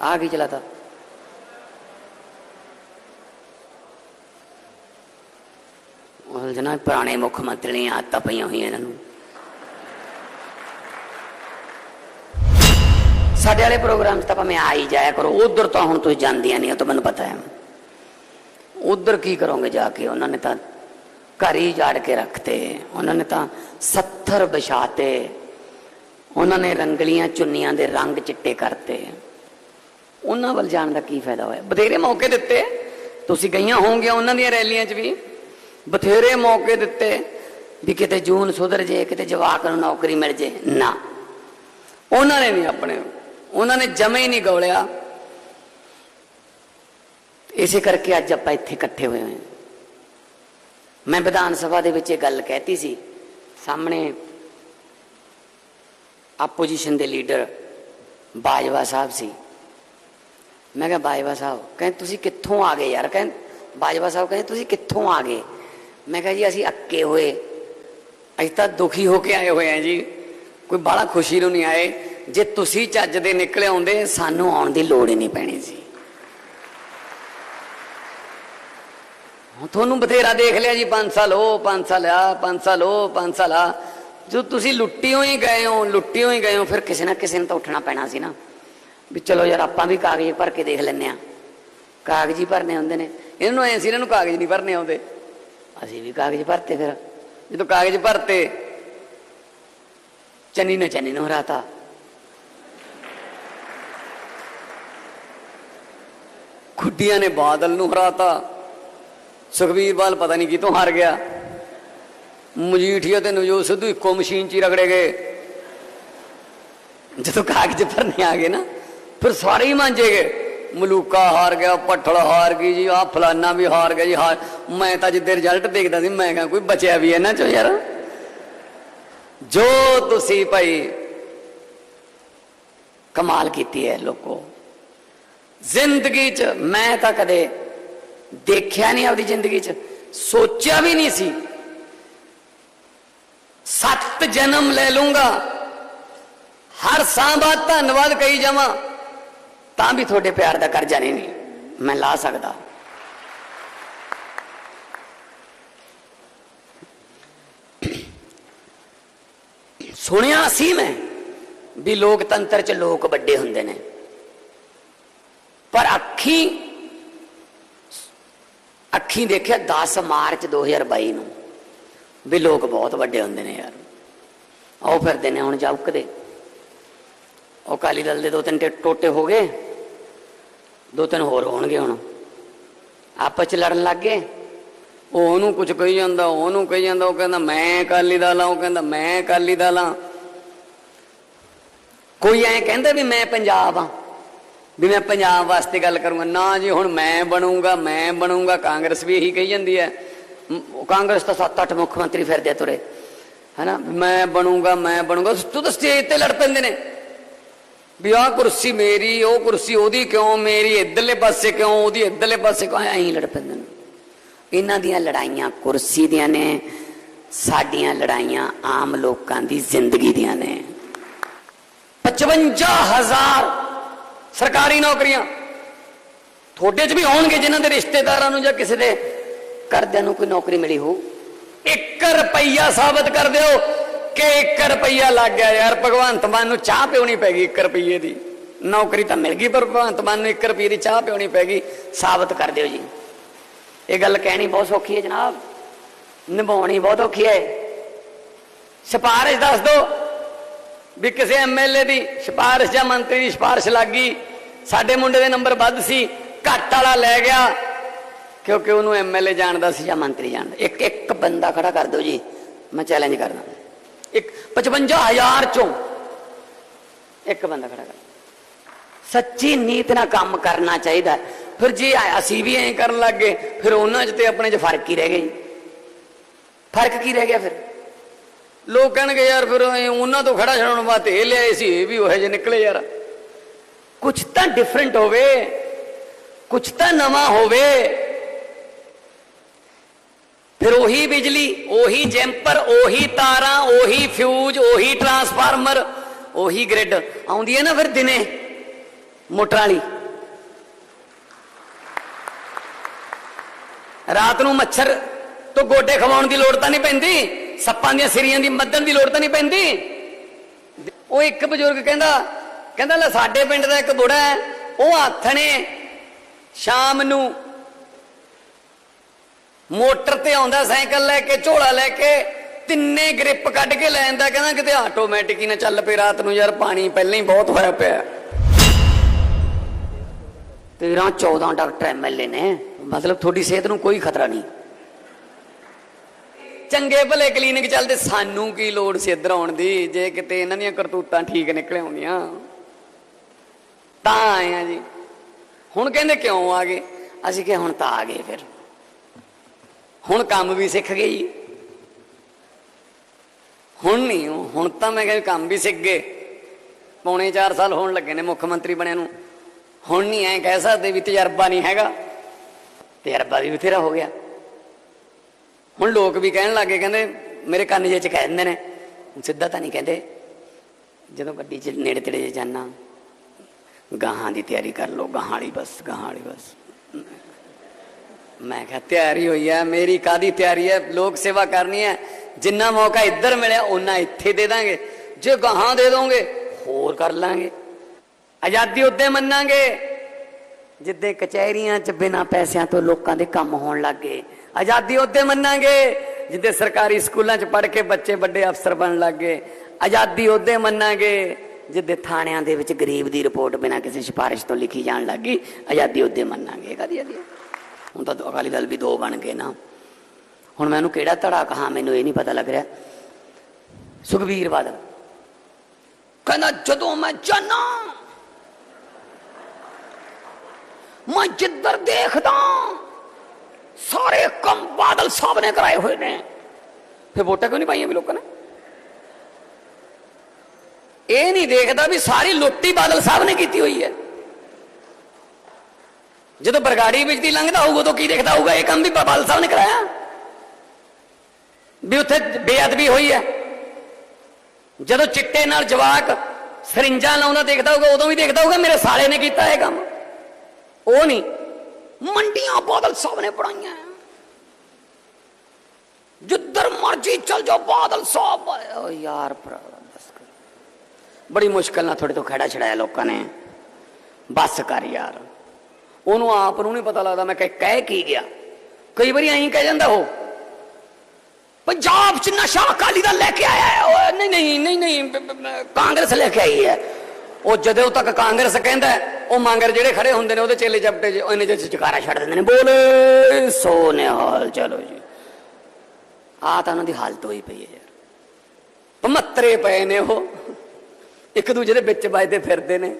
ਆ ਕੀ ਚਲਾਤਾ ਉਹ ਜਨਾ ਪੁਰਾਣੇ ਮੁੱਖ ਮੰਤਰੀ ਦੀਆਂ ਆਦਤਾਂ ਪਈਆਂ ਹੋਈਆਂ ਇਹਨਾਂ ਨੂੰ। ਸਾਡੇ ਵਾਲੇ ਪ੍ਰੋਗਰਾਮ 'ਚ ਤਾਂ ਭਾਵੇਂ ਆ ਹੀ ਜਾਇਆ ਕਰੋ, ਉਧਰ ਤਾਂ ਹੁਣ ਤੁਸੀਂ ਜਾਂਦੀਆਂ ਨਹੀਂ, ਉਹ ਤਾਂ ਮੈਨੂੰ ਪਤਾ ਹੈ। ਉਧਰ ਕੀ ਕਰੋਗੇ ਜਾ ਕੇ? ਉਹਨਾਂ ਨੇ ਤਾਂ ਘਰ ਹੀ ਜਾੜ ਕੇ ਰੱਖਤੇ, ਉਹਨਾਂ ਨੇ ਤਾਂ 70 ਵਿਛਾਤੇ, ਉਹਨਾਂ ਨੇ ਰੰਗਲੀਆਂ ਚੁੰਨੀਆਂ ਦੇ ਰੰਗ ਚਿੱਟੇ ਕਰਤੇ। ਉਹਨਾਂ ਵੱਲ ਜਾਣ ਦਾ ਕੀ ਫਾਇਦਾ ਹੋਇਆ? ਬਥੇਰੇ ਮੌਕੇ ਦਿੱਤੇ। ਤੁਸੀਂ ਗਈਆਂ ਹੋਵੋਗੀਆਂ ਉਹਨਾਂ ਦੀਆਂ ਰੈਲੀਆਂ 'ਚ ਵੀ। ਬਥੇਰੇ ਮੌਕੇ ਦਿੱਤੇ ਵੀ ਕਿਤੇ ਜੂਨ ਸੁਧਰ ਜੇ, ਕਿਤੇ ਜਵਾਕ ਨੂੰ ਨੌਕਰੀ ਮਿਲ ਜੇ। ਨਾ। ਉਹਨਾਂ ਨੇ ਨਹੀਂ ਆਪਣੇ, ਉਹਨਾਂ ਨੇ ਜਮੇ ਹੀ ਨਹੀਂ ਗੋਲਿਆ। ਇਸੇ ਕਰਕੇ ਅੱਜ ਆਪਾਂ ਇੱਥੇ ਇਕੱਠੇ ਹੋਏ ਹੋਏ ਹਾਂ। ਮੈਂ ਵਿਧਾਨ ਸਭਾ ਦੇ ਵਿੱਚ ਇਹ ਗੱਲ ਕਹਿਤੀ ਸੀ। ਸਾਹਮਣੇ ਆਪੋਜੀਸ਼ਨ ਦੇ ਲੀਡਰ ਬਾਜਵਾ ਸਾਹਿਬ ਸੀ। ਮੈਂ ਕਿਹਾ, ਬਾਜਵਾ ਸਾਹਿਬ, ਕਹਿੰਦੇ ਤੁਸੀਂ ਕਿੱਥੋਂ ਆ ਗਏ ਯਾਰ? ਕਹਿੰਦੇ, ਬਾਜਵਾ ਸਾਹਿਬ ਕਹਿੰਦੇ, ਤੁਸੀਂ ਕਿੱਥੋਂ ਆ ਗਏ? ਮੈਂ ਕਿਹਾ ਜੀ, ਅਸੀਂ ਅੱਕੇ ਹੋਏ। ਅਸੀਂ ਤਾਂ ਦੁਖੀ ਹੋ ਕੇ ਆਏ ਹੋਏ ਆ ਜੀ। ਕੋਈ ਬਾਹਲਾ ਖੁਸ਼ੀ ਨੂੰ ਨਹੀਂ ਆਏ। ਜੇ ਤੁਸੀਂ ਚੱਜ ਦੇ ਨਿਕਲੇ ਆਉਂਦੇ, ਸਾਨੂੰ ਆਉਣ ਦੀ ਲੋੜ ਹੀ ਨਹੀਂ ਪੈਣੀ ਸੀ। ਤੁਹਾਨੂੰ ਬਥੇਰਾ ਦੇਖ ਲਿਆ ਜੀ 5 ਸਾਲ ਹੋ 5 ਸਾਲ ਆ 5 ਸਾਲ ਹੋ 5 ਸਾਲ ਆ। ਜੋ ਤੁਸੀਂ ਲੁੱਟੀ ਹੋਈ ਗਏ ਹੋ, ਲੁੱਟਿਓ ਹੀ ਗਏ ਹੋ, ਫਿਰ ਕਿਸੇ ਨਾ ਕਿਸੇ ਨੂੰ ਤਾਂ ਉੱਠਣਾ ਪੈਣਾ ਸੀ ਨਾ। ਵੀ ਚਲੋ ਯਾਰ ਆਪਾਂ ਵੀ ਕਾਗਜ਼ ਭਰ ਕੇ ਦੇਖ ਲੈਂਦੇ ਆ ਕਾਗਜ਼ ਹੀ ਭਰਨੇ ਹੁੰਦੇ ਨੇ। ਇਹਨਾਂ ਨੂੰ ਐ ਸੀ, ਇਹਨਾਂ ਨੂੰ ਕਾਗਜ਼ ਨਹੀਂ ਭਰਨੇ ਆਉਂਦੇ। ਅਸੀਂ ਵੀ ਕਾਗਜ਼ ਭਰਤੇ ਫਿਰ। ਜਦੋਂ ਕਾਗਜ਼ ਭਰਤੇ, ਚੰਨੀ ਨੇ ਚੰਨੀ ਨੂੰ ਹਰਾਤਾ। ਖੁੱਡੀਆਂ ਨੇ ਬਾਦਲ ਨੂੰ ਹਰਾਤਾ। ਸੁਖਬੀਰ ਬਾਲ ਪਤਾ ਨਹੀਂ ਕਿਤੋਂ ਹਾਰ ਗਿਆ। ਮਜੀਠੀਆ ਤੇ ਨਵਜੋਤ ਸਿੱਧੂ ਇੱਕੋ ਮਸ਼ੀਨ 'ਚ ਹੀ ਰਗੜੇ ਗਏ। ਜਦੋਂ ਕਾਗਜ਼ ਭਰਨੇ ਆ ਗਏ ਨਾ ਫਿਰ ਸਾਰੇ ਹੀ ਮੰਜੇ ਗਏ ਮਲੂਕਾ ਹਾਰ ਗਿਆ, ਪੱਠਲ ਹਾਰ ਗਈ ਜੀ ਆ ਫਲਾਨਾ ਵੀ ਹਾਰ ਗਿਆ ਜੀ ਹਾਰ ਮੈਂ ਤਾਂ ਜਿੱਦੇ ਰਿਜ਼ਲਟ ਦੇਖਦਾ ਸੀ, ਮੈਂ ਕਿਹਾ ਕੋਈ ਬਚਿਆ ਵੀ ਇਹਨਾਂ ਚੋਂ ਯਾਰ। ਜੋ ਤੁਸੀਂ ਭਾਈ ਕਮਾਲ ਕੀਤੀ ਹੈ ਲੋਕੋ। ਜ਼ਿੰਦਗੀ 'ਚ ਮੈਂ ਤਾਂ ਕਦੇ ਦੇਖਿਆ ਨਹੀਂ ਆਪਦੀ ਜ਼ਿੰਦਗੀ 'ਚ, ਸੋਚਿਆ ਵੀ ਨਹੀਂ ਸੀ। ਸੱਤ ਜਨਮ ਲੈ ਲੂੰਗਾ ਹਰ ਸਾਂ ਬਾਅਦ ਧੰਨਵਾਦ ਕਹੀ ਜਾਵਾਂ। ਤਾਂ ਵੀ ਤੁਹਾਡੇ ਪਿਆਰ ਦਾ ਕਰਜ਼ਾ ਨਹੀਂ ਨਹੀਂ ਮੈਂ ਲਾ ਸਕਦਾ। ਸੁਣਿਆ ਸੀ ਮੈਂ ਵੀ ਲੋਕਤੰਤਰ 'ਚ ਲੋਕ ਵੱਡੇ ਹੁੰਦੇ ਨੇ। ਪਰ ਅੱਖੀ ਅੱਖੀ ਦੇਖਿਆ 10 ਮਾਰਚ 2022 ਨੂੰ ਵੀ ਲੋਕ ਬਹੁਤ ਵੱਡੇ ਹੁੰਦੇ ਨੇ ਯਾਰ। ਆਓ ਫਿਰਦੇ ਨੇ ਹੁਣ ਜਾਉਕਦੇ ਉਹ ਕਾਲੀ ਦਲ ਦੇ ਦੋ ਤਿੰਨ ਟੋਟੇ ਹੋ ਗਏ। ਦੋ ਤਿੰਨ ਹੋਰ ਹੋਣਗੇ ਹੁਣ। ਆਪਸ ਚ ਲੜਨ ਲੱਗ ਗਏ। ਉਹ ਉਹਨੂੰ ਕੁਝ ਕਹੀ ਜਾਂਦਾ ਉਹਨੂੰ ਕਹੀ ਜਾਂਦਾ, ਉਹ ਕਹਿੰਦਾ, ਮੈਂ ਅਕਾਲੀ ਦਲ ਆ ਉਹ ਕਹਿੰਦਾ, ਮੈਂ ਅਕਾਲੀ ਦਲ ਆ ਕੋਈ ਐ ਕਹਿੰਦਾ ਵੀ ਮੈਂ ਪੰਜਾਬ ਆ ਵੀ ਮੈਂ ਪੰਜਾਬ ਵਾਸਤੇ ਗੱਲ ਕਰੂੰਗਾ। ਨਾ ਜੀ, ਹੁਣ ਮੈਂ ਬਣੂੰਗਾ ਮੈਂ ਬਣੂੰਗਾ, ਕਾਂਗਰਸ ਵੀ ਇਹੀ ਕਹੀ ਜਾਂਦੀ ਹੈ। ਕਾਂਗਰਸ ਤਾਂ ਸੱਤ ਅੱਠ ਮੁੱਖ ਮੰਤਰੀ ਫਿਰਦੇ ਆ ਤੁਰੇ। ਹਨਾ? ਮੈਂ ਬਣੂੰਗਾ ਮੈਂ ਬਣੂੰਗਾ। ਤੂੰ ਤਾਂ ਸਟੇਜ ਤੇ ਲੜ ਪੈਂਦੇ ਨੇ। ਵੀ ਆਹ ਕੁਰਸੀ ਮੇਰੀ, ਉਹ ਕੁਰਸੀ ਉਹਦੀ ਕਿਉਂ ਮੇਰੀ? ਇੱਧਰਲੇ ਪਾਸੇ ਕਿਉਂ ਉਹਦੀ? ਇੱਧਰਲੇ ਪਾਸੇ ਕਿਉਂ? ਐਂ ਲੜ ਪੈਂਦੇ ਨੇ। ਇਹਨਾਂ ਦੀਆਂ ਲੜਾਈਆਂ ਕੁਰਸੀ ਦੀਆਂ ਨੇ, ਸਾਡੀਆਂ ਲੜਾਈਆਂ ਆਮ ਲੋਕਾਂ ਦੀ ਜ਼ਿੰਦਗੀ ਦੀਆਂ ਨੇ। 55000 ਸਰਕਾਰੀ ਨੌਕਰੀਆਂ ਤੁਹਾਡੇ 'ਚ ਵੀ ਹੋਣਗੇ ਜਿਨ੍ਹਾਂ ਦੇ ਰਿਸ਼ਤੇਦਾਰਾਂ ਨੂੰ ਜਾਂ ਕਿਸੇ ਦੇ ਘਰਦਿਆਂ ਨੂੰ ਕੋਈ ਨੌਕਰੀ ਮਿਲੀ ਹੋ 1 ਰੁਪਈਆ ਸਾਬਤ ਕਰ ਦਿਓ। ਕਿ 1 ਰੁਪਈਆ ਲੱਗ ਗਿਆ ਯਾਰ, ਭਗਵੰਤ ਮਾਨ ਨੂੰ ਚਾਹ ਪਿਉਣੀ ਪੈ ਗਈ 1 ਰੁਪਈਏ ਦੀ। ਨੌਕਰੀ ਤਾਂ ਮਿਲ ਗਈ, ਪਰ ਭਗਵੰਤ ਮਾਨ ਨੂੰ 1 ਰੁਪਈਏ ਦੀ ਚਾਹ ਪਿਉਣੀ ਪੈ ਗਈ। ਸਾਬਤ ਕਰ ਦਿਓ ਜੀ। ਇਹ ਗੱਲ ਕਹਿਣੀ ਬਹੁਤ ਸੌਖੀ ਹੈ ਜਨਾਬ। ਨਿਭਾਉਣੀ ਬਹੁਤ ਔਖੀ ਹੈ। ਸਿਫਾਰਿਸ਼ ਦੱਸ ਦਿਓ ਵੀ ਕਿਸੇ ਐਮਐਲਏ ਦੀ ਸਿਫਾਰਿਸ਼ ਜਾਂ ਮੰਤਰੀ ਦੀ ਸਿਫਾਰਿਸ਼ ਲੱਗ ਗਈ। ਸਾਡੇ ਮੁੰਡੇ ਦੇ ਨੰਬਰ ਵੱਧ ਸੀ, ਘੱਟ ਵਾਲਾ ਲੈ ਗਿਆ, ਕਿਉਂਕਿ ਉਹਨੂੰ ਐਮਐਲਏ ਜਾਣਦਾ ਸੀ ਜਾਂ ਮੰਤਰੀ ਜਾਣਦਾ। ਇੱਕ ਇੱਕ ਬੰਦਾ ਖੜਾ ਕਰ ਦਿਓ ਜੀ। ਮੈਂ ਚੈਲੰਜ ਕਰਦਾ। ਇੱਕ 55000 ਚੋਂ ਇੱਕ ਬੰਦਾ ਖੜਾ ਕਰ। ਸੱਚੀ ਨੀਤ ਨਾਲ ਕੰਮ ਕਰਨਾ ਚਾਹੀਦਾ ਫਿਰ ਜੇ ਅਸੀਂ ਵੀ ਐਂ ਕਰਨ ਲੱਗ ਗਏ, ਫਿਰ ਉਹਨਾਂ 'ਚ ਤੇ ਆਪਣੇ 'ਚ ਫ਼ਰਕ ਹੀ ਰਹਿ ਗਿਆ ਜੀ। ਫ਼ਰਕ ਕੀ ਰਹਿ ਗਿਆ ਫਿਰ? ਲੋਕ ਕਹਿਣਗੇ, ਯਾਰ ਫਿਰ ਉਹਨਾਂ ਤੋਂ ਖੜਾ ਛਡਾਉਣ ਵਾਸਤੇ ਇਹ ਲਿਆਏ ਸੀ, ਇਹ ਵੀ ਉਹ ਜਿਹੇ ਨਿਕਲੇ ਯਾਰ। ਕੁਝ ਤਾਂ ਡਿਫਰੈਂਟ ਹੋਵੇ ਕੁਝ ਤਾਂ ਨਵਾਂ ਹੋਵੇ ਫਿਰ ਉਹੀ ਬਿਜਲੀ, ਉਹੀ ਜੈਂਪਰ, ਉਹੀ ਤਾਰਾਂ, ਉਹੀ ਫਿਊਜ਼, ਉਹੀ ਟਰਾਂਸਫਾਰਮਰ, ਉਹੀ ਗ੍ਰਿਡ। ਆਉਂਦੀ ਹੈ ਨਾ ਫਿਰ ਦਿਨੇ ਮੋਟਰਾਂ ਵਾਲੀ। ਰਾਤ ਨੂੰ ਮੱਛਰ ਤੋਂ ਗੋਡੇ ਖਵਾਉਣ ਦੀ ਲੋੜ ਤਾਂ ਨਹੀਂ ਪੈਂਦੀ, ਸੱਪਾਂ ਦੀਆਂ ਸਿਰੀਆਂ ਦੀ ਮੱਦਨ ਦੀ ਲੋੜ ਤਾਂ ਨਹੀਂ ਪੈਂਦੀ। ਉਹ ਇੱਕ ਬਜ਼ੁਰਗ ਕਹਿੰਦਾ ਕਹਿੰਦਾ ਲੈ ਸਾਡੇ ਪਿੰਡ ਦਾ ਇੱਕ ਬੁੜਾ ਹੈ, ਉਹ ਆਥਣੇ ਸ਼ਾਮ ਨੂੰ ਮੋਟਰ ਤੇ ਆਉਂਦਾ, ਸਾਈਕਲ ਲੈ ਕੇ, ਝੋਲਾ ਲੈ ਕੇ, ਤਿੰਨੇ ਗ੍ਰਿਪ ਕੱਢ ਕੇ ਲੈ ਜਾਂਦਾ, ਕਹਿੰਦਾ ਕਿਤੇ ਆਟੋਮੈਟਿਕ ਹੀ ਨਾ ਚੱਲ ਪਏ ਰਾਤ ਨੂੰ ਯਾਰ, ਪਾਣੀ ਪਹਿਲਾਂ ਹੀ ਬਹੁਤ ਹੋਇਆ ਪਿਆ। 13 14 ਡਾਕਟਰ ਐਮਐਲਏ ਨੇ, ਮਤਲਬ ਤੁਹਾਡੀ ਸਿਹਤ ਨੂੰ ਕੋਈ ਖਤਰਾ ਨਹੀਂ। ਚੰਗੇ ਭਲੇ ਕਲੀਨਿਕ ਚੱਲਦੇ, ਸਾਨੂੰ ਕੀ ਲੋੜ ਸੀ ਇੱਧਰ ਆਉਣ ਦੀ, ਜੇ ਕਿਤੇ ਇਹਨਾਂ ਦੀਆਂ ਕਰਤੂਤਾਂ ਠੀਕ ਨਿਕਲ ਆਉਂਦੀਆਂ ਤਾਂ ਆਏ ਆ ਜੀ। ਹੁਣ ਕਹਿੰਦੇ ਕਿਉਂ ਆ ਗਏ? ਅਸੀਂ ਕਿ ਹੁਣ ਤਾਂ ਆ ਗਏ ਫਿਰ। ਹੁਣ ਕੰਮ ਵੀ ਸਿੱਖ ਗਏ ਹੁਣ ਨਹੀਂ, ਹੁਣ ਤਾਂ ਮੈਂ ਕਿਹਾ ਕੰਮ ਵੀ ਸਿੱਖ ਗਏ। ਪੌਣੇ 4 ਸਾਲ ਹੋਣ ਲੱਗੇ ਨੇ ਮੁੱਖ ਮੰਤਰੀ ਬਣਿਆ ਨੂੰ। ਹੁਣ ਨਹੀਂ ਐ ਕਹਿ ਸਕਦੇ ਵੀ ਤਜਰਬਾ ਨਹੀਂ ਹੈਗਾ। ਤਜਰਬਾ ਵੀ ਬਥੇਰਾ ਹੋ ਗਿਆ। ਹੁਣ ਲੋਕ ਵੀ ਕਹਿਣ ਲੱਗੇ ਕਹਿੰਦੇ ਮੇਰੇ ਕੰਨ ਜੇ ਚ ਕਹਿ ਦਿੰਦੇ ਨੇ। ਸਿੱਧਾ ਤਾਂ ਨਹੀਂ ਕਹਿੰਦੇ। ਜਦੋਂ ਗੱਡੀ 'ਚ ਨੇੜੇ ਤੇੜੇ ਜੇ ਜਾਣਾ ਗਾਹਾਂ ਦੀ ਤਿਆਰੀ ਕਰ ਲਓ, ਗਾਹਾਂ ਵਾਲੀ ਬਸ, ਗਾਹਾਂ ਵਾਲੀ ਬਸ। ਮੈਂ ਕਿਹਾ, ਤਿਆਰੀ ਹੋਈ ਹੈ ਮੇਰੀ ਕਾਦੀ ਤਿਆਰੀ ਹੈ ਲੋਕ ਸੇਵਾ ਕਰਨੀ ਹੈ ਜਿੰਨਾ ਮੌਕਾ ਇੱਧਰ ਮਿਲਿਆ ਉਹਨਾਂ ਇੱਥੇ ਦੇ ਦਾਂਗੇ। ਜੇ ਗਾਹਾਂ ਦੇ ਦੋਗੇ, ਹੋਰ ਕਰ ਲਾਂਗੇ। ਆਜ਼ਾਦੀ ਉੱਤੇ ਮੰਨਾਂਗੇ। ਜਿੱਦੇ ਕਚਹਿਰੀਆਂ 'ਚ ਬਿਨਾਂ ਪੈਸਿਆਂ ਤੋਂ ਲੋਕਾਂ ਦੇ ਕੰਮ ਹੋਣ ਲੱਗੇ ਆਜ਼ਾਦੀ ਉੱਤੇ ਮੰਨਾਂਗੇ। ਜਿੱਦੇ ਸਰਕਾਰੀ ਸਕੂਲਾਂ 'ਚ ਪੜ੍ਹ ਕੇ ਬੱਚੇ ਵੱਡੇ ਅਫਸਰ ਬਣਨ ਲੱਗੇ ਆਜ਼ਾਦੀ ਉਹਦੇ ਮੰਨਾਂਗੇ। ਜਿੱਦੇ ਥਾਣਿਆਂ ਦੇ ਵਿੱਚ ਗਰੀਬ ਦੀ ਰਿਪੋਰਟ ਬਿਨਾਂ ਕਿਸੇ ਸਿਫਾਰਿਸ਼ ਤੋਂ ਲਿਖੀ ਜਾਣ ਲੱਗੀ ਆਜ਼ਾਦੀ ਉਹਦੇ ਮੰਨਾਂਗੇ। ਕਾਦੀ ਆਜ਼ਾਦੀ? ਹੁਣ ਤਾਂ ਅਕਾਲੀ ਦਲ ਵੀ ਦੋ ਬਣ ਗਏ ਨਾ। ਹੁਣ ਮੈਨੂੰ ਕਿਹੜਾ ਧੜਾ ਕਹਾ, ਮੈਨੂੰ ਇਹ ਨਹੀਂ ਪਤਾ ਲੱਗ ਰਿਹਾ। ਸੁਖਬੀਰ ਬਾਦਲ। ਕਹਿੰਦਾ, ਜਦੋਂ ਮੈਂ ਜਾਣਾ ਮੈਂ ਜਿੱਧਰ ਦੇਖਦਾ, ਸਾਰੇ ਕੰਮ ਬਾਦਲ ਸਾਹਿਬ ਨੇ ਕਰਾਏ ਹੋਏ ਨੇ। ਫਿਰ ਵੋਟਾਂ ਕਿਉਂ ਨਹੀਂ ਪਾਈਆਂ ਵੀ ਲੋਕਾਂ ਨੇ? ਇਹ ਨਹੀਂ ਦੇਖਦਾ ਵੀ ਸਾਰੀ ਲੁੱਟੀ ਬਾਦਲ ਸਾਹਿਬ ਨੇ ਕੀਤੀ ਹੋਈ ਹੈ। ਜਦੋਂ ਬਰਗਾੜੀ ਵਿੱਚ ਦੀ ਲੰਘਦਾ ਹੋਊਗਾ ਤਾਂ ਕੀ ਦੇਖਦਾ ਹੋਊਗਾ? ਇਹ ਕੰਮ ਵੀ ਬਾਬਲ ਸਾਹਿਬ ਨੇ ਕਰਾਇਆ। ਵੀ ਉੱਥੇ ਬੇਅਦਬੀ ਹੋਈ ਹੈ। ਜਦੋਂ ਚਿੱਟੇ ਨਾਲ ਜਵਾਕ ਸਰਿੰਜਾਂ ਲਾਉਂਦਾ ਦੇਖਦਾ ਹੋਊਗਾ, ਉਦੋਂ ਵੀ ਦੇਖਦਾ ਹੋਊਗਾ, ਮੇਰੇ ਸਾਲੇ ਨੇ ਕੀਤਾ ਇਹ ਕੰਮ। ਉਹ ਨਹੀਂ, ਮੰਡੀਆਂ ਬਾਦਲ ਸਾਹਿਬ ਨੇ ਪੜਾਈਆਂ ਜਿੱਧਰ ਮਰਜ਼ੀ ਚਲ ਜਾਓ ਬਾਦਲ ਸਾਹਿਬ। ਓ ਯਾਰ ਬਸ ਕਰ। ਬੜੀ ਮੁਸ਼ਕਲ ਨਾਲ ਤੁਹਾਡੇ ਤੋਂ ਖੜਾ ਛੜਾਇਆ ਲੋਕਾਂ ਨੇ। ਬਸ ਕਰ ਯਾਰ। ਉਹਨੂੰ ਆਪ ਨੂੰ ਨਹੀਂ ਪਤਾ ਲੱਗਦਾ ਮੈਂ ਕਹਿ ਕਹਿ ਕੀ ਗਿਆ। ਕਈ ਵਾਰੀ ਐਂ ਕਹਿ ਜਾਂਦਾ ਉਹ ਪੰਜਾਬ ਚ ਨਸ਼ਾ ਅਕਾਲੀ ਦਲ ਲੈ ਕੇ ਆਇਆ ਹੈ। ਨਹੀਂ ਨਹੀਂ ਨਹੀਂ ਨਹੀਂ ਕਾਂਗਰਸ ਲੈ ਕੇ ਆਈ ਹੈ। ਉਹ ਜਦੋਂ ਤੱਕ ਕਾਂਗਰਸ ਕਹਿੰਦਾ ਹੈ, ਉਹ ਮੰਗਰ ਜਿਹੜੇ ਖੜੇ ਹੁੰਦੇ ਨੇ ਉਹਦੇ ਚੇਲੇ ਚਪਟੇ ਚ ਉਹਨੇ ਚ ਚਕਾਰਾ ਛੱਡ ਦਿੰਦੇ ਨੇ ਬੋਲੇ ਸੋਨੇ ਨਿਹਾਲ ਚਲੋ ਜੀ। ਆ ਤਾਂ ਉਹਨਾਂ ਦੀ ਹਾਲਤ ਹੋਈ ਪਈ ਹੈ। ਯਾਰ ਪਮੱਤਰੇ ਪਏ ਨੇ ਉਹ। ਇੱਕ ਦੂਜੇ ਦੇ ਵਿੱਚ ਵੱਜਦੇ ਫਿਰਦੇ ਨੇ।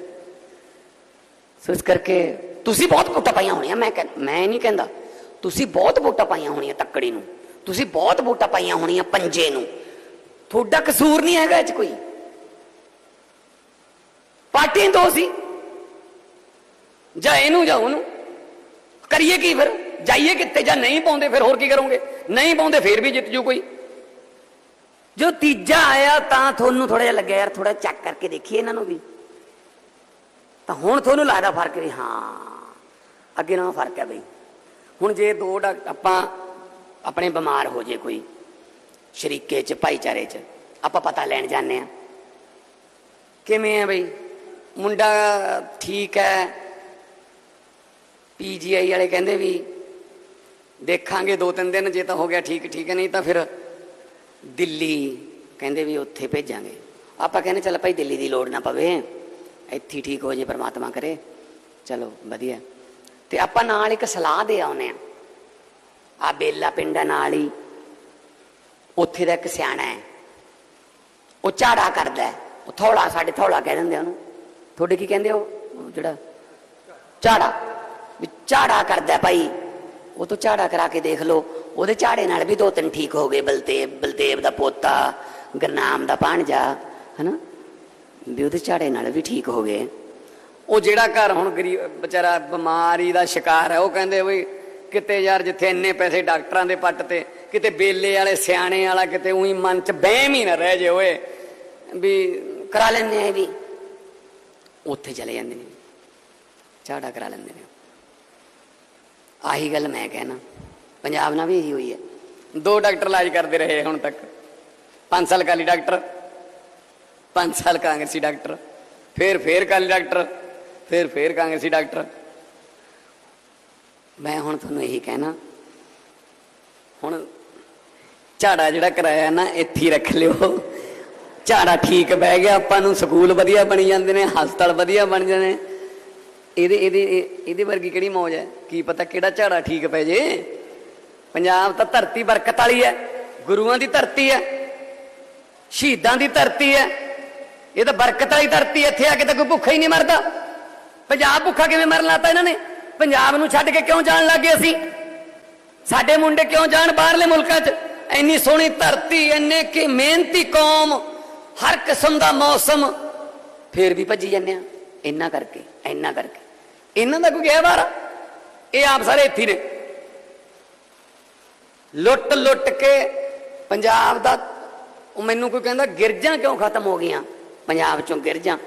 ਸੋ ਇਸ ਕਰਕੇ ਤੁਸੀਂ ਬਹੁਤ ਵੋਟਾਂ ਪਾਈਆਂ ਹੋਣੀਆਂ, ਮੈਂ ਕਹਿ ਮੈਂ ਨਹੀਂ ਕਹਿੰਦਾ। ਤੁਸੀਂ ਬਹੁਤ ਵੋਟਾਂ ਪਾਈਆਂ ਹੋਣੀਆਂ ਤੱਕੜੀ ਨੂੰ। ਤੁਸੀਂ ਬਹੁਤ ਵੋਟਾਂ ਪਾਈਆਂ ਹੋਣੀਆਂ ਪੰਜੇ ਨੂੰ। ਤੁਹਾਡਾ ਕਸੂਰ ਨਹੀਂ ਹੈਗਾ ਇਹ ਕੋਈ। ਪਾਰਟੀ ਦੋ ਸੀ। ਜਾਂ ਇਹਨੂੰ ਜਾਂ ਉਹਨੂੰ। ਕਰੀਏ ਕੀ ਫਿਰ? ਜਾਈਏ ਕਿੱਥੇ? ਜਾਂ ਨਹੀਂ ਪਾਉਂਦੇ ਫਿਰ ਹੋਰ ਕੀ ਕਰੋਗੇ? ਨਹੀਂ ਪਾਉਂਦੇ ਫਿਰ ਵੀ ਜਿੱਤ ਜੂ ਕੋਈ। ਜੋ ਤੀਜਾ ਆਇਆ ਤਾਂ ਤੁਹਾਨੂੰ ਥੋੜਾ ਜਿਹਾ ਲੱਗਿਆ ਯਾਰ ਥੋੜਾ ਚੈੱਕ ਕਰਕੇ ਦੇਖੀਏ ਇਹਨਾਂ ਨੂੰ ਵੀ। ਤਾਂ ਹੁਣ ਤੁਹਾਨੂੰ ਲੱਗਦਾ ਫ਼ਰਕ ਵੀ, ਹਾਂ, ਅੱਗੇ ਨਾਲ ਫ਼ਰਕ ਹੈ ਬਈ। ਹੁਣ ਜੇ ਦੋ ਡਾਕ- ਆਪਾਂ ਆਪਣੇ ਬਿਮਾਰ ਹੋ ਜੇ ਕੋਈ, ਸ਼ਰੀਕੇ ਚ, ਭਾਈਚਾਰੇ ਚ, ਆਪਾਂ ਪਤਾ ਲੈਣ ਜਾਂਦੇ ਆ। ਕਿਵੇਂ ਹੈ ਬਈ? ਮੁੰਡਾ ਠੀਕ ਹੈ ਪੀਜੀਆਈ ਵਾਲੇ ਕਹਿੰਦੇ ਵੀ, ਦੇਖਾਂਗੇ ਦੋ ਤਿੰਨ ਦਿਨ, ਜੇ ਤਾਂ ਹੋ ਗਿਆ ਠੀਕ ਠੀਕ ਹੈ ਨਹੀਂ ਤਾਂ ਫਿਰ ਦਿੱਲੀ ਕਹਿੰਦੇ ਵੀ ਉੱਥੇ ਭੇਜਾਂਗੇ। ਆਪਾਂ ਕਹਿੰਦੇ ਚੱਲ ਭਾਈ ਦਿੱਲੀ ਦੀ ਲੋੜ ਨਾ ਪਵੇ। ਇੱਥੇ ਠੀਕ ਹੋ ਜੇ, ਪ੍ਰਮਾਤਮਾ ਕਰੇ। ਚਲੋ, ਵਧੀਆ। ਤੇ ਆਪਾਂ ਨਾਲ ਇੱਕ ਸਲਾਹ ਦੇ ਆਉਨੇ ਆ ਆ ਬੇਲਾ ਪਿੰਡ ਆ ਨਾਲ ਹੀ। ਉੱਥੇ ਦਾ ਇੱਕ ਸਿਆਣਾ ਹੈ। ਉਹ ਝਾੜਾ ਕਰਦਾ ਹੈ। ਉਹ ਥੋੜਾ ਸਾਡੇ ਥੋੜਾ ਕਹਿ ਦਿੰਦੇ ਉਹਨੂੰ। ਤੁਹਾਡੇ ਕੀ ਕਹਿੰਦੇ ਹੋ? ਉਹ ਜਿਹੜਾ ਝਾੜਾ। ਵੀ ਝਾੜਾ ਕਰਦਾ ਭਾਈ। ਉਹ ਤੋਂ ਝਾੜਾ ਕਰਾ ਕੇ ਦੇਖ ਲਓ। ਉਹਦੇ ਝਾੜੇ ਨਾਲ ਵੀ ਦੋ ਤਿੰਨ ਠੀਕ ਹੋ ਗਏ। ਬਲਦੇਵ ਬਲਦੇਵ ਦਾ ਪੋਤਾ, ਗਰਨਾਮ ਦਾ ਭਾਣਜਾ, ਹਨਾ? ਵੀ ਉਹਦੇ ਝਾੜੇ ਨਾਲ ਵੀ ਠੀਕ ਹੋ ਗਏ। ਉਹ ਜਿਹੜਾ ਘਰ ਹੁਣ ਗਰੀਬ ਵਿਚਾਰਾ ਬਿਮਾਰੀ ਦਾ ਸ਼ਿਕਾਰ ਹੈ ਉਹ ਕਹਿੰਦੇ ਵੀ ਕਿਤੇ ਯਾਰ ਜਿੱਥੇ ਇੰਨੇ ਪੈਸੇ ਡਾਕਟਰਾਂ ਦੇ ਪੱਟ ਤੇ ਕਿਤੇ ਬੇਲੇ ਵਾਲੇ ਸਿਆਣੇ ਵਾਲਾ ਕਿਤੇ ਉਹੀ ਮਨ ਚ ਵਹਿਮ ਹੀ ਨਾ ਰਹਿ ਜੇ ਓਏ ਵੀ ਕਰਾ ਲੈਂਦੇ ਆ ਵੀ। ਉੱਥੇ ਚਲੇ ਜਾਂਦੇ ਨੇ। ਝਾੜਾ ਕਰਾ ਲੈਂਦੇ ਨੇ। ਆਹੀ ਗੱਲ ਮੈਂ ਕਹਿਣਾ। ਪੰਜਾਬ ਨਾਲ ਵੀ ਇਹੀ ਹੋਈ ਹੈ। ਦੋ ਡਾਕਟਰ ਇਲਾਜ ਕਰਦੇ ਰਹੇ ਹੁਣ ਤੱਕ। 5 ਸਾਲ ਕਾਲੀ ਡਾਕਟਰ। 5 ਸਾਲ ਕਾਂਗਰਸੀ ਡਾਕਟਰ, ਫਿਰ ਫਿਰ ਕਾਲੀ ਡਾਕਟਰ, ਫਿਰ ਫਿਰ ਕਾਂਗਰਸੀ ਡਾਕਟਰ। ਮੈਂ ਹੁਣ ਤੁਹਾਨੂੰ ਇਹੀ ਕਹਿਣਾ, ਹੁਣ ਝਾੜਾ ਜਿਹੜਾ ਕਰਾਇਆ ਨਾ, ਇੱਥੇ ਰੱਖ ਲਿਓ। ਝਾੜਾ ਠੀਕ ਬਹਿ ਗਿਆ, ਆਪਾਂ ਨੂੰ ਸਕੂਲ ਵਧੀਆ ਬਣੀ ਜਾਂਦੇ ਨੇ, ਹਸਪਤਾਲ ਵਧੀਆ ਬਣ ਜਾਂਦੇ ਨੇ। ਇਹਦੇ ਇਹਦੇ, ਇਹ- ਇਹਦੇ ਵਰਗੀ ਕਿਹੜੀ ਮੌਜ ਹੈ? ਕੀ ਪਤਾ ਕਿਹੜਾ ਝਾੜਾ ਠੀਕ ਪੈ ਜੇ? ਪੰਜਾਬ ਤਾਂ ਧਰਤੀ ਬਰਕਤ ਵਾਲੀ ਹੈ, ਗੁਰੂਆਂ ਦੀ ਧਰਤੀ ਹੈ, ਸ਼ਹੀਦਾਂ ਦੀ ਧਰਤੀ ਹੈ। ਇਹ ਤਾਂ ਬਰਕਤ ਵਾਲੀ ਧਰਤੀ ਇੱਥੇ ਆ ਕੇ ਤਾਂ ਕੋਈ ਭੁੱਖਾ ਹੀ ਨਹੀਂ ਮਰਦਾ। ਪੰਜਾਬ ਭੁੱਖਾ ਕਿਵੇਂ ਮਰਨ ਲਾਤਾ ਇਹਨਾਂ ਨੇ? ਪੰਜਾਬ ਨੂੰ ਛੱਡ ਕੇ ਕਿਉਂ ਜਾਣ ਲੱਗੇ ਅਸੀਂ? ਸਾਡੇ ਮੁੰਡੇ ਕਿਉਂ ਜਾਣ ਬਾਹਰਲੇ ਮੁਲਕਾਂ 'ਚ? ਇੰਨੀ ਸੋਹਣੀ ਧਰਤੀ, ਇੰਨੇ ਕਿ ਮਿਹਨਤੀ ਕੌਮ, ਹਰ ਕਿਸਮ ਦਾ ਮੌਸਮ। ਫੇਰ ਵੀ ਭੱਜੀ ਜਾਂਦੇ ਆ ਇੰਨਾ ਕਰਕੇ ਇੰਨਾ ਕਰਕੇ। ਇਹਨਾਂ ਦਾ ਕੋਈ ਗਿਆ ਬਾਹਰ ਇਹ ਆਪ ਸਾਰੇ ਇੱਥੇ ਹੀ ਨੇ। ਲੁੱਟ ਲੁੱਟ ਕੇ ਪੰਜਾਬ ਦਾ, ਉਹ ਮੈਨੂੰ ਕੋਈ ਕਹਿੰਦਾ ਗਿਰਜਾਂ ਕਿਉਂ ਖਤਮ ਹੋ ਗਈਆਂ? ਪੰਜਾਬ ਚੋਂ ਗਿਰਜਾਂ।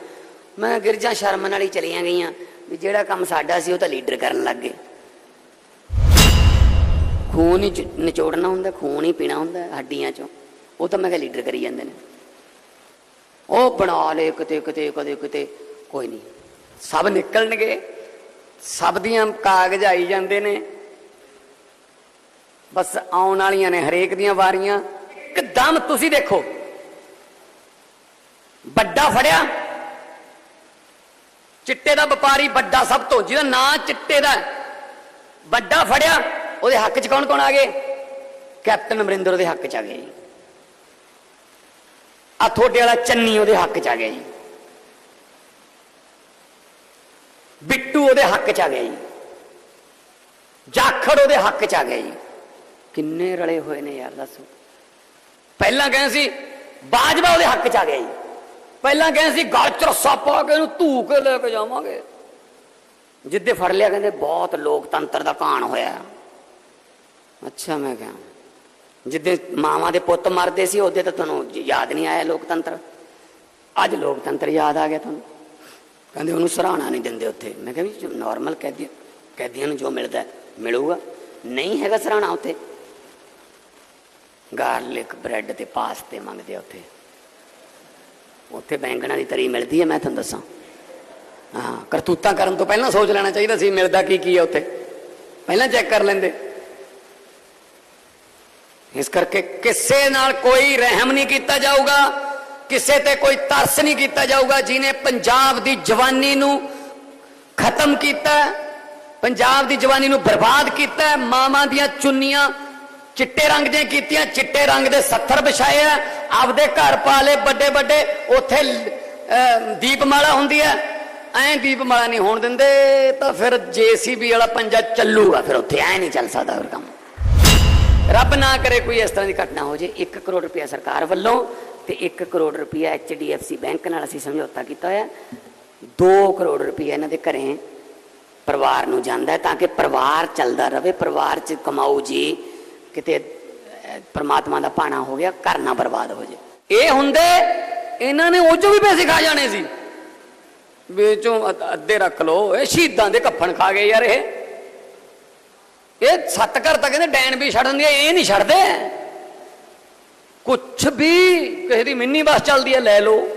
ਮੈਂ ਗਿਰਜਾਂ ਸ਼ਰਮ ਨਾਲ ਹੀ ਚਲੀਆਂ ਗਈਆਂ ਵੀ ਜਿਹੜਾ ਕੰਮ ਸਾਡਾ ਸੀ ਉਹ ਤਾਂ ਲੀਡਰ ਕਰਨ ਲੱਗ ਗਏ। ਖੂਨ ਹੀ ਨਿਚੋੜਨਾ ਹੁੰਦਾ, ਖੂਨ ਹੀ ਪੀਣਾ ਹੁੰਦਾ ਹੱਡੀਆਂ ਚੋਂ। ਉਹ ਤਾਂ ਮੈਂ ਕਿਹਾ ਲੀਡਰ ਕਰੀ ਜਾਂਦੇ ਨੇ। ਉਹ ਬਣਾ ਲੇ ਕਿਤੇ ਕਿਤੇ, ਕਦੇ ਕਿਤੇ, ਕੋਈ ਨਹੀਂ। ਸਭ ਨਿਕਲਣਗੇ। ਸਭ ਦੀਆਂ ਕਾਗਜ਼ ਆਈ ਜਾਂਦੇ ਨੇ। ਬਸ ਆਉਣ ਵਾਲੀਆਂ ਨੇ ਹਰੇਕ ਦੀਆਂ ਵਾਰੀਆਂ। ਇੱਕਦਮ ਤੁਸੀਂ ਦੇਖੋ। ਵੱਡਾ ਫੜਿਆ। ਚਿੱਟੇ ਦਾ ਵਪਾਰੀ ਵੱਡਾ ਸਭ ਤੋਂ, ਜਿਹਦਾ ਨਾਂ ਚਿੱਟੇ ਦਾ ਵੱਡਾ ਫੜਿਆ, ਉਹਦੇ ਹੱਕ 'ਚ ਕੌਣ ਕੌਣ ਆ ਗਏ? ਕੈਪਟਨ ਅਮਰਿੰਦਰ ਉਹਦੇ ਹੱਕ 'ਚ ਆ ਗਏ ਜੀ। ਆ ਤੁਹਾਡੇ ਵਾਲਾ ਚੰਨੀ ਉਹਦੇ ਹੱਕ 'ਚ ਆ ਗਿਆ ਜੀ। ਬਿੱਟੂ ਉਹਦੇ ਹੱਕ 'ਚ ਆ ਗਿਆ ਜੀ। ਜਾਖੜ ਉਹਦੇ ਹੱਕ 'ਚ ਆ ਗਿਆ ਜੀ। ਕਿੰਨੇ ਰਲੇ ਹੋਏ ਨੇ ਯਾਰ, ਦੱਸੋ। ਪਹਿਲਾਂ ਕਹਿੰਦੇ ਸੀ, ਬਾਜਵਾ ਉਹਦੇ ਹੱਕ 'ਚ ਆ ਗਿਆ ਜੀ। ਪਹਿਲਾਂ ਕਹਿੰਦੇ ਸੀ, ਗਲ 'ਚ ਰੱਸਾ ਪਾ ਕੇ ਇਹਨੂੰ ਧੂ ਕੇ ਲੈ ਕੇ ਜਾਵਾਂਗੇ। ਜਿੱਦੇ ਫੜ ਲਿਆ ਕਹਿੰਦੇ, ਬਹੁਤ ਲੋਕਤੰਤਰ ਦਾ ਕਾਣ ਹੋਇਆ ਅੱਛਾ, ਮੈਂ ਕਿਹਾ। ਜਿੱਦੇ ਮਾਵਾਂ ਦੇ ਪੁੱਤ ਮਰਦੇ ਸੀ, ਉਹਦੇ ਤਾਂ ਤੁਹਾਨੂੰ ਯਾਦ ਨਹੀਂ ਆਇਆ ਲੋਕਤੰਤਰ? ਅੱਜ ਲੋਕਤੰਤਰ ਯਾਦ ਆ ਗਿਆ ਤੁਹਾਨੂੰ? ਕਹਿੰਦੇ, ਉਹਨੂੰ ਸਰਾਹਣਾ ਨਹੀਂ ਦਿੰਦੇ ਉੱਥੇ। ਮੈਂ ਕਿਹਾ, ਵੀ ਨਾਰਮਲ ਕੈਦੀ ਕੈਦੀਆਂ ਨੂੰ ਜੋ ਮਿਲਦਾ ਮਿਲੂਗਾ। ਨਹੀਂ ਹੈਗਾ ਸਰਾਹਣਾ ਉੱਥੇ। ਗਾਰਲਿਕ ਬ੍ਰੈਡ ਤੇ ਪਾਸਤੇ ਮੰਗਦੇ ਉੱਥੇ। ਉੱਥੇ ਬੈਂਗਣਾ ਦੀ ਤਰੀ ਮਿਲਦੀ ਹੈ, ਮੈਂ ਤੁਹਾਨੂੰ ਦੱਸਾਂ। ਹਾਂ, ਕਰਤੂਤਾਂ ਕਰਨ ਤੋਂ ਪਹਿਲਾਂ ਸੋਚ ਲੈਣਾ ਚਾਹੀਦਾ ਸੀ, ਮਿਲਦਾ ਕੀ ਕੀ ਹੈ ਉੱਥੇ। ਪਹਿਲਾਂ ਚੈੱਕ ਕਰ ਲੈਂਦੇ। ਇਸ ਕਰਕੇ ਕਿਸੇ ਨਾਲ ਕੋਈ ਰਹਿਮ ਨਹੀਂ ਕੀਤਾ ਜਾਊਗਾ, ਕਿਸੇ ਤੇ ਕੋਈ ਤਰਸ ਨਹੀਂ ਕੀਤਾ ਜਾਊਗਾ ਜਿਨੇ ਪੰਜਾਬ ਦੀ ਜਵਾਨੀ ਨੂੰ ਖਤਮ ਕੀਤਾ, ਪੰਜਾਬ ਦੀ ਜਵਾਨੀ ਨੂੰ ਬਰਬਾਦ ਕੀਤਾ, ਮਾਵਾਂ ਦੀਆਂ ਚੁੰਨੀਆਂ ਚਿੱਟੇ ਰੰਗ ਦੀਆਂ ਕੀਤੀਆਂ, ਚਿੱਟੇ ਰੰਗ ਦੇ ਸੱਥਰ ਵਿਛਾਏ ਆ। ਆਪਦੇ ਘਰ ਪਾ ਲਏ ਵੱਡੇ ਵੱਡੇ। ਉੱਥੇ ਦੀਪਮਾਲਾ ਹੁੰਦੀ ਹੈ ਐਂ ਦੀਪਮਾਲਾ ਨਹੀਂ ਹੋਣ ਦਿੰਦੇ, ਤਾਂ ਫਿਰ ਜੀਸੀਬੀ ਵਾਲਾ ਪੰਜਾ ਚੱਲੂਗਾ। ਫਿਰ ਉੱਥੇ ਐ ਨਹੀਂ ਚੱਲ ਸਕਦਾ ਫਿਰ ਕੰਮ। ਰੱਬ ਨਾ ਕਰੇ ਕੋਈ ਇਸ ਤਰ੍ਹਾਂ ਦੀ ਘਟਨਾ ਹੋ ਜੇ। 1 ਕਰੋੜ ਰੁਪਇਆ ਸਰਕਾਰ ਵੱਲੋਂ ਤੇ 1 ਕਰੋੜ ਰੁਪਇਆ HDFC ਬੈਂਕ ਨਾਲ ਅਸੀਂ ਸਮਝੌਤਾ ਕੀਤਾ ਹੋਇਆ। 2 ਕਰੋੜ ਰੁਪਇਆ ਇਹਨਾਂ ਦੇ ਘਰੇ ਪਰਿਵਾਰ ਨੂੰ ਜਾਂਦਾ ਤਾਂ ਕਿ ਪਰਿਵਾਰ ਚੱਲਦਾ ਰਹੇ, ਪਰਿਵਾਰ 'ਚ ਕਮਾਓ ਜੀ। ਕਿਤੇ ਪਰਮਾਤਮਾ ਦਾ ਪਾਣਾ ਹੋ ਗਿਆ, ਘਰ ਨਾ ਬਰਬਾਦ ਹੋ ਜੇ। ਇਹ ਹੁੰਦੇ, ਇਹਨਾਂ ਨੇ ਉਹ ਚੋਂ ਵੀ ਪੈਸੇ ਖਾ ਜਾਣੇ ਸੀ। ਵਿੱਚੋਂ ਅੱਧ- ਅੱਧੇ ਰੱਖ ਲਓ, ਇਹ ਸ਼ਹੀਦਾਂ ਦੇ ਕੱਫਣ ਖਾ ਗਏ ਯਾਰ ਇਹ। ਇਹ ਸੱਤ ਘਰ ਤਾਂ ਕਹਿੰਦੇ ਡੈਣ ਵੀ ਛੱਡ ਦਿੰਦੀ ਇਹ ਨਹੀਂ ਛੱਡਦੇ। ਕੁਛ ਵੀ ਕਿਸੇ ਦੀ ਮਿੰਨੀ ਬੱਸ ਚੱਲਦੀ ਹੈ ਲੈ ਲਓ।